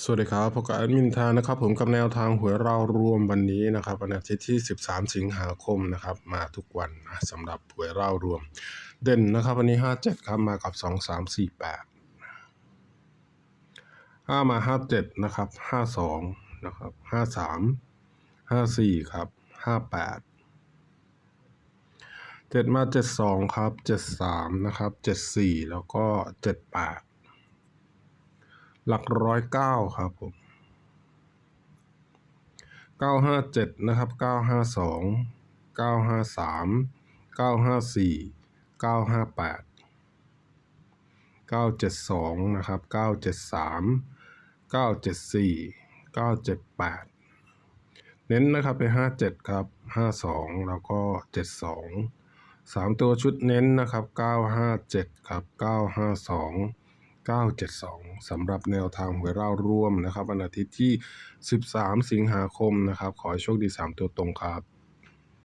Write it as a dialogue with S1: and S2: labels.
S1: สวัสดีครับพบกับแอดมินทานะครับ ผมกับแนวทางหวยเรารวมวันนี้นะครับวันอาทิตย์ที่ 13 สิงหาคมนะครับ มาทุกวันนะสำหรับหวยเรารวม เด่นนะครับ วันนี้ 57 ครับมากับ 2 3 4 8 5 มา 57 นะครับ 52 นะครับ 53 54 ครับ 58 7 มา 72 ครับ 73 นะครับ 74 แล้วก็ 78 หลักร้อยเก้าครับผมเก้าห้าเจ็ดนะครับเก้าห้าสองเก้าห้าสามเก้าห้าสี่เก้าห้าแปดเก้าเจ็ดสองนะครับเก้าเจ็ดสามเก้าเจ็ดสี่เก้าเจ็ดแปดเน้นนะครับไปห้าเจ็ดครับห้าสองแล้วก็เจ็ดสองสามตัวชุดเน้นนะครับเก้าห้าเจ็ดครับเก้าห้าสอง 972สำหรับแนวทางหวยเราร่วมนะครับ วันอาทิตย์ที่ 13 สิงหาคมนะครับ ขอให้โชคดี 3 ตัวตรงครับ